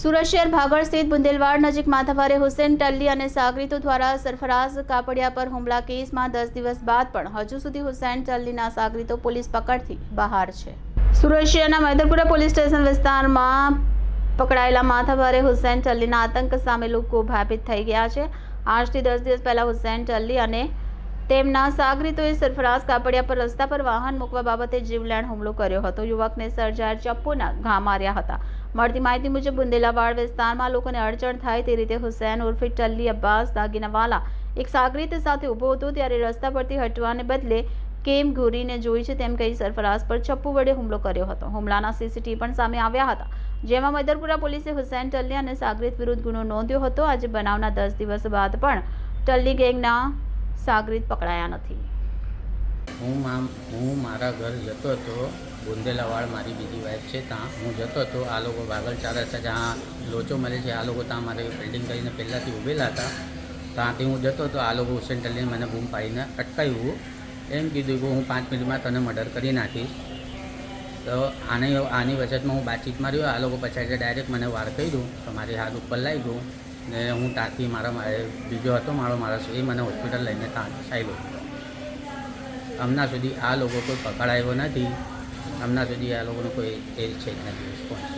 સુરત શહેર ભાગળ સ્થિત બુંદેલવાડ નજીક માથાભારે હુસેન ટલ્લી અને સાગરીતો દ્વારા સરફરાઝ કાપડિયા પર હુમલા કેસમાં દસ દિવસ બાદ પણ હજુ સુધી હુસેન ટલ્લીના સાગરીતો પોલીસ પકડથી બહાર છે. સુરત શહેરના મૈદરપુરા પોલીસ સ્ટેશન વિસ્તારમાં પકડાયેલા માથાભારે હુસેન ટલ્લીના આતંક સામે લોકો ભયભીત થઈ ગયા છે. આજથી દસ દિવસ પહેલા હુસેન ટલ્લી અને તેમના સાગરીતોએ સરફરાઝ કાપડિયા પર રસ્તા પર વાહન મૂકવા બાબતે જીવલેણ હુમલો કર્યો હતો. યુવકને સર્જાર ચપ્પુના ઘા માર્યા હતા. મળતી માહિતી મુજબ બુંદેલાવાડ વિસ્તારમાં લોકોને અડચણ થાય તે રીતે હુસૈન ઉર્ફે ટલ્લી અબ્બાસ દાગીનાવાલા એક સાગરીત સાથે ઊભો હતો ત્યારે રસ્તા પરથી હટવાને બદલે કેમ ઘૂરીને જોઈ છે તેમ કહી સરફરાઝ પર ચપ્પુ વડે હુમલો કર્યો હતો. હુમલાના સીસીટીવી પણ સામે આવ્યા હતા. જેમાં મદરપુરા પોલીસે હુસૈન ટલ્લી અને સાગરીત વિરુદ્ધ ગુનો નોંધ્યો હતો. આજે બનાવના દસ દિવસ બાદ પણ ટલ્લી ગેંગના સાગરીત પકડાયા નથી. હું મારા ઘર જતો હતો બુંદેલાવાડ મારી બીજી વાઈફ છે ત્યાં. હું જતો હતો, આ લોકો ભાગલ ચાર રસ્તા જ્યાં લોચો મળે છે, આ લોકો ત્યાં મારે બિલ્ડિંગ કરીને પહેલાંથી ઊભેલા હતા. ત્યાંથી હું જતો હતો, આ લોકો હુસેન ટલીને મને બૂમ પાડીને અટકાવ્યું. એમ કીધું કે હું પાંચ મિનિટમાં તને મર્ડર કરી નાખીશ. તો આની આની વચતમાં હું બાતચીતમાં માર્યો, આ લોકો પછી ડાયરેક્ટ મને વાર કર્યું, તો મારી હાથ ઉપર લાવી ગયું ને હું ત્યાંથી મારા બીજો હતો, મારો માણસ, એ મને હોસ્પિટલ લઈને ત્યાં ચાલ્યો હમણાં સુધી આ લોકો કોઈ પકડાયો નથી. હમણાં સુધી આ લોકોનો કોઈ એ છે જ નથી રિસ્પોન્સ